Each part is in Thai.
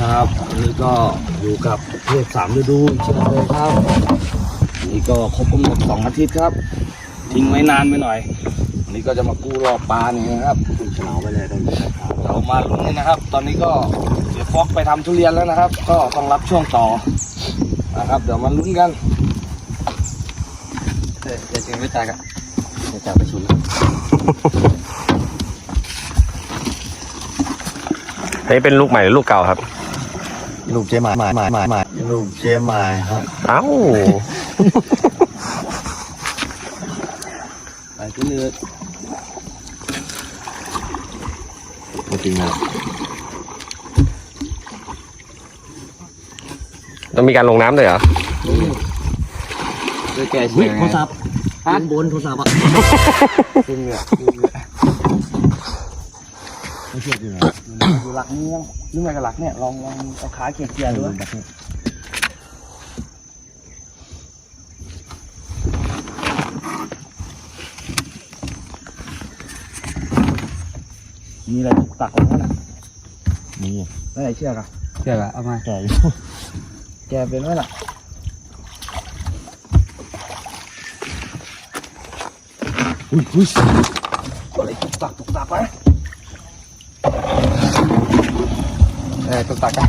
ครับวันนี้ก็อยู่กับเทพสามฤดูเช่นเคยครับนี่ก็ครบกำหนดสองอาทิตย์ครับ ทิ้งไว้นานไปหน่อยวันนี้ก็จะมากู้รอบปลานี่นะครับคุณฉลาไปเลยตอนนี้ครับเรามาลุ้นกันนะครับ ตอนนี้ก็เดี๋ยวฟอกไปทำทุเรียนแล้วนะครับ ก็ต้องรับช่วงต่อนะครับ เดี๋ยวมาลุ้นกันเดี๋ยวจริงไม่จ่ายกันจะจ่ายไปชุนนนี้เป็นลูกใหม่หรือลูกเก่าครับ ลูกเจมายหมายหมายหมายหมายลูกเจมายครับเอ้าไปขึ้นเรือจริงนะต้องมีการลงน้ำด้วยเหรอด้วยแกเฮ้เชียยโทรศัพท์บนโทรศัพท์อะขึ้นเรือ ไม่เชื่อจริงเหรอยู่หลักนี้ยังยิ่งไปกับหลักเนี่ยลองลองเอาขาเกี่ยๆดูนะมีอะไรถูกตักของมันอะนี่แล้วไหนเชือกอะเชื่อละเอามาแกอยู่แกเป็นไหมล่ะอุ้ยอุ้ยอะไรถูกตักถูกตักไหม เออถูกตักกัน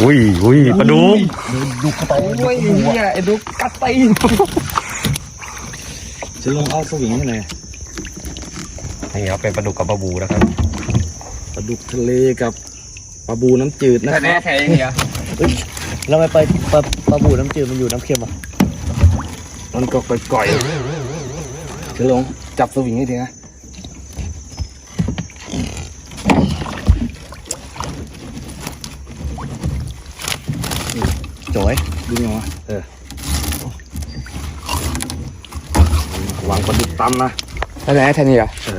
อุ้ยอุ้ยปลาดุกดูเข้าไปโอ้ยเนี่ยไอ้ดุกกัดตีนจะลงเอาสวิงให้หน่อยนี่ครับเป็นปลาดุกกับปลาบูนะครับปลาดุกทะเลกับปลาบูน้ำจืดนะครับแค่ยังไงแล้วไม่ไปปลาปลาบูน้ำจืดมันอยู่น้ำเค็มอะมันก็ก่อยๆจะลงจับสวิงให้ทีนะ จ่อยดูยังวะเออวางปลาดุกตำนะท่านไหนท่านนี่เหรอ ชื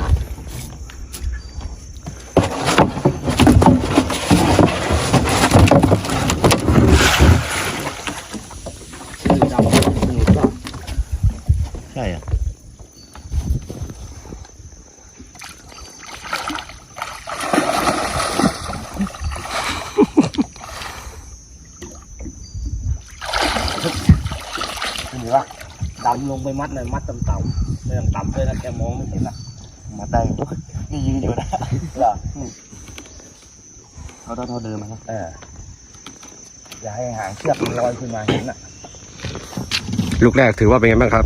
่อจำไม่ได้ก็ ใช่อะ เห็นปะดำลงไปมัดเลยมัดต่ำๆไม่ต้องต่ำเลยนะแกมองไม่เห็นนะมาได้นี่ยืนอยู่นะเหรอเขาเท่าเท่าเดิมนะเอออย่าให้หางเชือกมันลอยขึ้นมาเห็นอะลูกแรกถือว่าเป็นไงบ้างครับ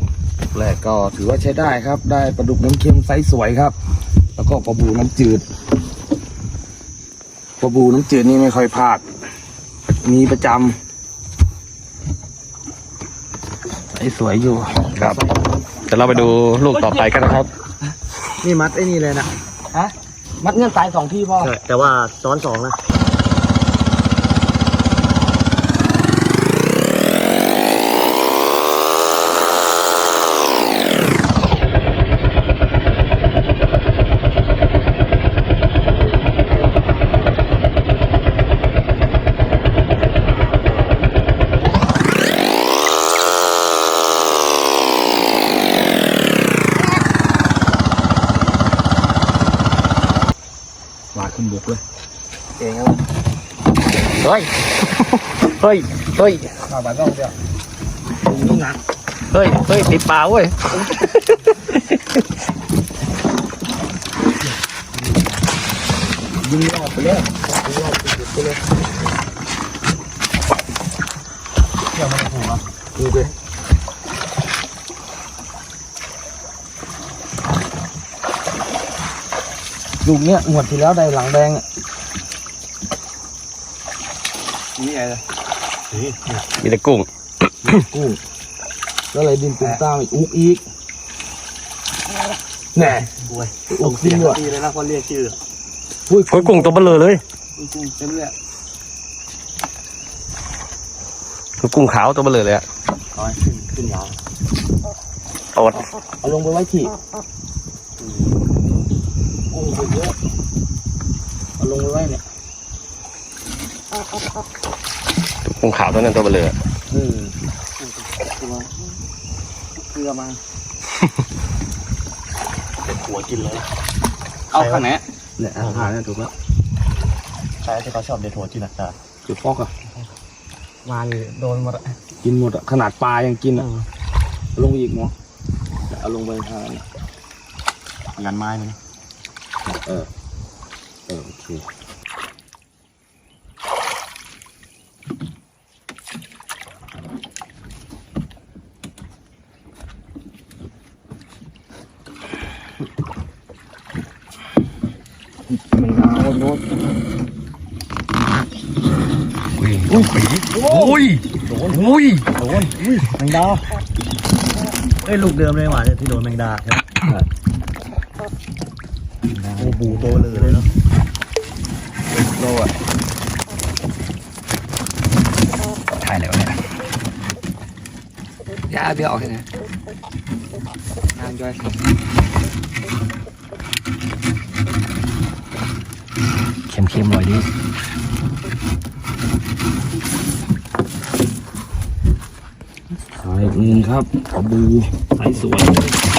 แรกก็ถือว่าใช้ได้ครับ ได้ปลาดุกน้ำเค็มไซส์สวยครับ แล้วก็ปลาบูน้ำจืดปลาบูน้ำจืดนี่ไม่ค่อยพลาด มีประจำไซ ส์สวยอยู่ครับเดี๋ยวเราไปดูลูกต่อไปกันนะครับ นี่มัดไอ้นี่เลยนะฮะมัดเงื่อนตายสองที่พ่อใช่แต่ว่าซ้อนสองนะ วาดขึ้นบกเลยเองครับเฮ้ยเฮ้ยเฮ้ยข้าวบาต้องเดียวนี่หนัก เฮ้ย เฮ้ยติดปลาเว้ย ยิงรอบไปเลยยิงรอบไปเลยเที่ยวมันถูกอะดูดิ ลูกเนี้ยงวดที่แล้วได้หลังแดงอะนี่ไงมีแต่กุ้งกุ้งแล้วอะไรดินตุ่มตามอีกอุกอีกแหน่โอ้ยอุกจริงว่ะดีเลยนะคนเรียกชื่ออุ้ยเฮ้ยกุ้งตัวเบลอเลยกุ้งเต็มเลยอะคือกุ้งขาวตัวเบลอเลยอะน้อยขึ้นขึ้นยาวโอดเอาลงไปไว้ที่ กุ้งเยอะเอาลงไว้เนี่ยกุ้งขาวตัวนั้นตัวเบลอเออตัวเกลือมาเป็นหัวกินเลย เอาข้างไหนเนี่ยอาหารเนี่ยถูกแล้วใช่ที่เขาชอบเด็ดหัวกินอะจ้ะเจคือฟอกอะวานโดนหมดกินหมดอะขนาดปลายังกินอะลงอีกมั้งเอาลงไปทางนั้นอะยันไม้มัน เออเออโอเคมันเอาโดนอุ้ยอุ้ยอุ้ยโดนแมงดาเอ้ยลูกเดิมเลยหว่าเนี่ยที่โดนแมงดาใช่ไหม โอ้โหโตเลยเลยเนาะโลอะถ่ายแล้วเนี่ยยาเบี้ยออกใช่ไหมงานย่อยครับเค็มเค็มๆหน่อยดิถ่ายอีกนึงครับขอบูใสสวยเลย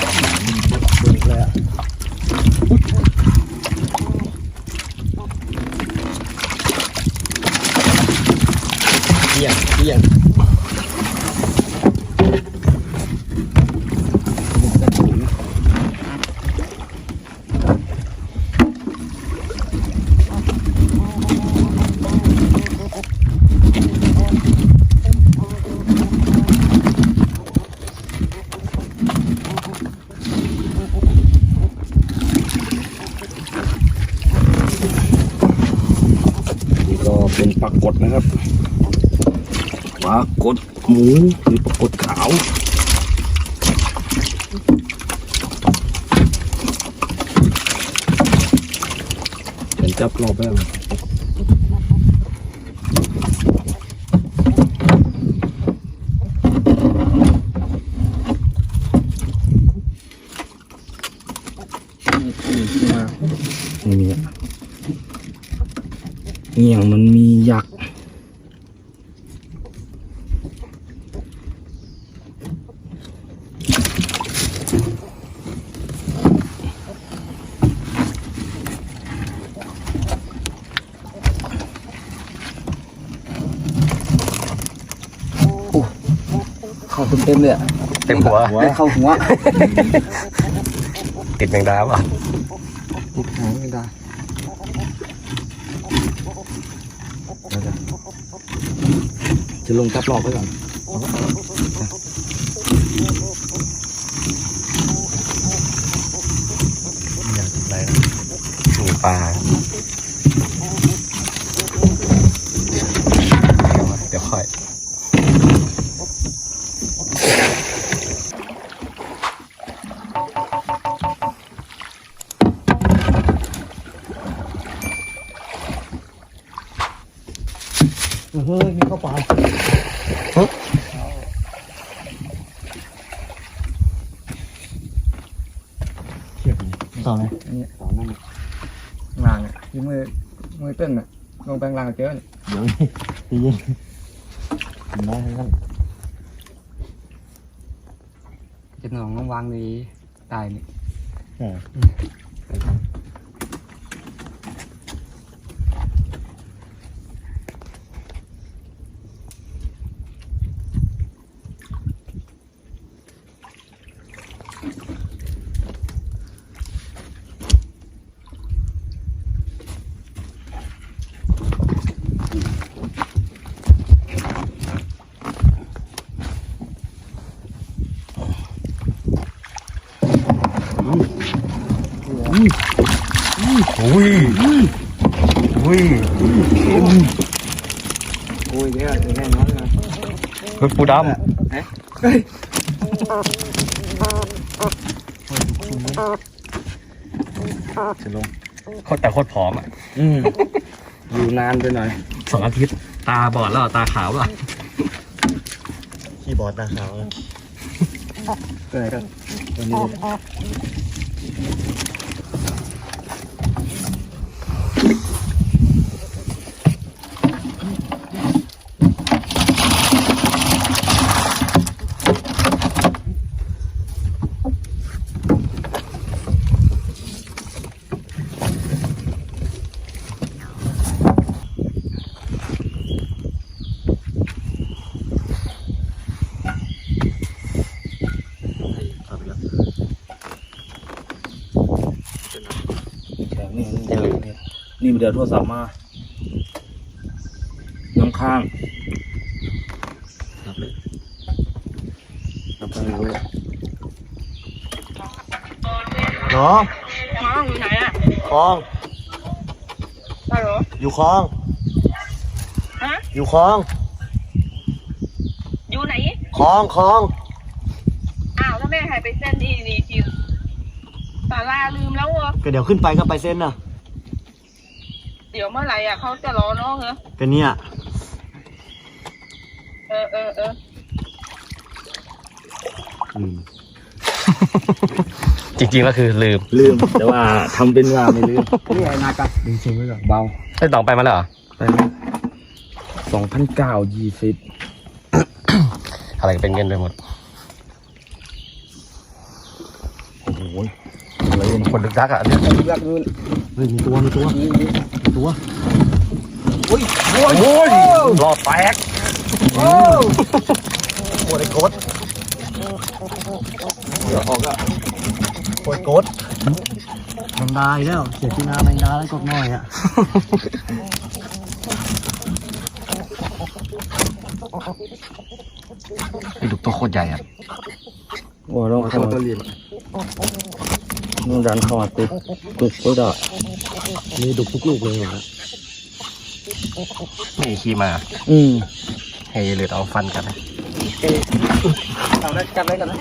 เบี่ยงเบี่ยง นี่ก็เป็นปลากดนะครับ ปลากดหมูหรือปลากดขาวเห็นจับรอบแล้วไม่เงี่ยงมันมียักษ เข้าเต็มๆเลยอะเต็มหัวได้เข้าหัวติดแมงดาป่ะติดหางไม่ได้จะลงจับรอบไว้ก่อน อยากกินอะไรนะมีปลาเดี๋ยวค่อย เฮ้ยมีเข้าป่าเที ยบต่อไหมนี่สองนั่นน่ะงานอะที่มือมือเต้นอะลงแปลงรางเจอเนี่ยเดี๋ยวนี่ตีเย็นทำได้ทั้งนั้นจะหนองน้องวางในตายนี่ใช่ เดี๋ยวเดี๋ยวแน่นอนเลยเฮ้ยปูดเฮ้ยำจะลงโคตรแต่โคตรผอมอะอยู่นานไปหน่อยสองอาทิตย์ ตาบอดแล้วเหรอตาขาวแล้วเหรอคีย์บอดตาขาวนะตัวไหนกันตัวนี้ นี่เดี๋ยวโทรศัพท์มา น้ำข้างนับเลยนับไปเลยน้องน้องอยู่ไหนอะคลองฮัลโหลอยู่คลอง ฮะ อยู่คลองอยู่ไหนคลองคลองอ้าวแล้วแม่หายไปเส้นนี่นี่จิวสาราลืมแล้วเหรอก็เดี๋ยวขึ้นไปก็ไปเส้นน่ะ เดี๋ยวเมื่อไหร่อะเขาจะรอน้องเหรอก็เนี่ยเออเออเออจริงๆก็คือลืมลืม แต่ว่าทำเป็นว่าไม่ลืมนี่ไอ้นากัดดึงเชิงไว้ก่อนเบาไอ้ตองไปมาแล้วเหรอสองพันเก้ายี่สิบอะไรเป็นเงินไปหมดโอ้โหอะไรเป็นคนดึกดักอะเนี่ยยักษ์นู่นเฮ้ยมีตัวมีตัวมี ตัวโอ้ยรอแตกโอ้โหไอ้โกดเดี๋ยวออกอะโอ้ยโกดแมงดาอีกแล้วเสียที่นาแมงดาแล้วกดน้อยอะไอ้ดุกตัวโคตรใหญ่อะโอ้ต้องตัเข้าวมาตัวเรียน ต้องดันเข้ามาติดตุกก็ได้มีดุกทุกลูกเลยอะไม่มีขี้มา อืมให้เหลือเอาฟันกันนะเอาได้กัดได้กันนะ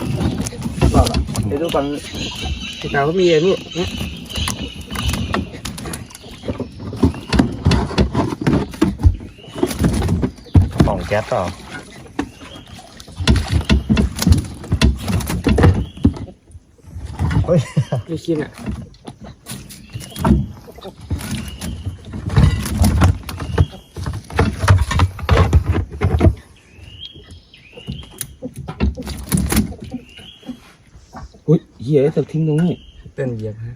เดี๋ยวดูก่อนที่ตาก็มีไอ้นี่ป่องแก๊สต่อ เฮ้ยไม่คิดอะอุ้ยเหี้ยจะทิ้งตรงนี้เต้นเหยียบฮะ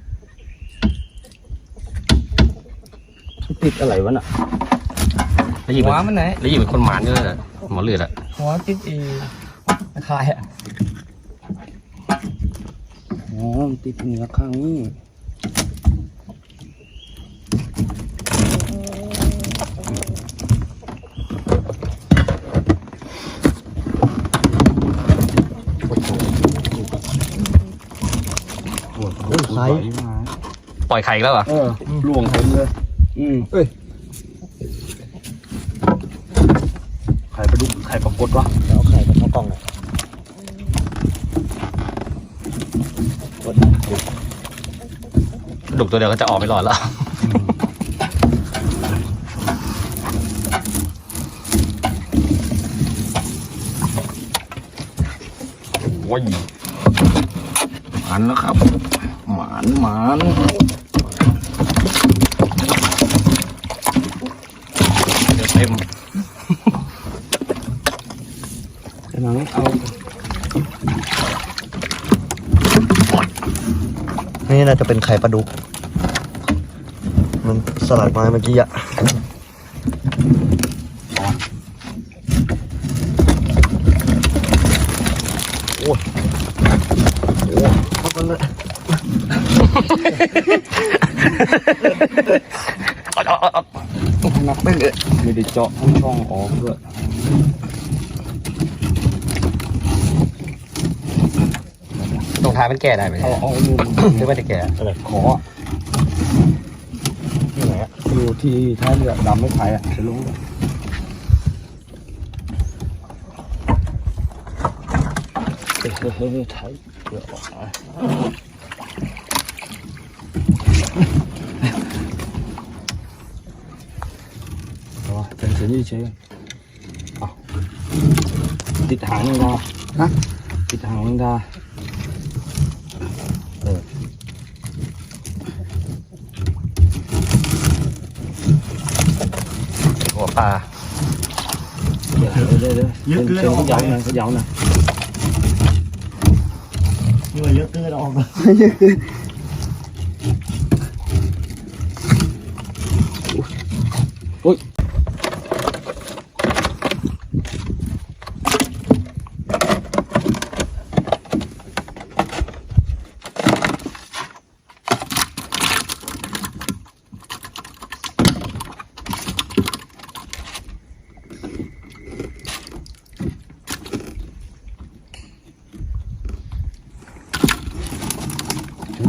ติดอะไรวะน่ะแล้วยิงหัเป็วนมันไหนแล้วยิงเป็นคนหมานด้วยนะหมอเลือดอะหัวติดอีคายอะ อ๋อมันติดเหนือข้างนี้ไซปล่อยไข่อีกแล้วเหรอ เออล่วงเต็มเลย อืมเอ้ย ไข่ปลาดุกไข่ปลากดวะ เอาไข่กับข้าวกล่องอะ ดุกตัวเดียวก็จะออกไม่รอดแล้ว โอ้ยหมานแล้วครับ หมานหมานเดี๋ยวเต็มกำลังเอานี่น่าจะเป็นไข่ปลาดุก มันสลัดมาเมื่อกี้อะโอ้ยโอ้ยพักมันเลยเอาเอาเอาเอาหนักไม่เลยไม่ได้เจาะทั้งช่องออกด้วยตรงท้ายมันแก่ได้ไหมเอาเอามือหรือไม่ได้แก่อะไรขอที่ไหนอะอยู่ ที่ท้ายเรือดำไม่ไทยอะจะรู้เฮ้ยเฮ้ยเฮ้ยไทยเรือออกมาเอาวะเป็นเสียงเฉยๆเอาติดหางแมงดาฮะติดหางแมงดา หัวปลา เดี๋ยวเดี๋ยวเดี๋ยวเยอะเกิน เดี๋ยว ออก เขา ไป เยาว์หน่อยเขาเยาว์หน่อย เหนื่อยเยอะเกินออกมา เ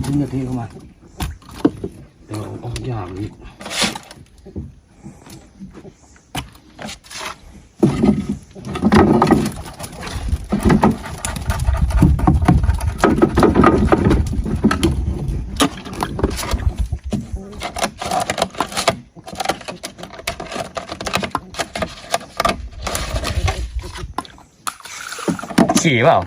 ทิ้งกะทิเข้ามาเดี๋ยวเอาอย่างนี้ฉี่เปล่า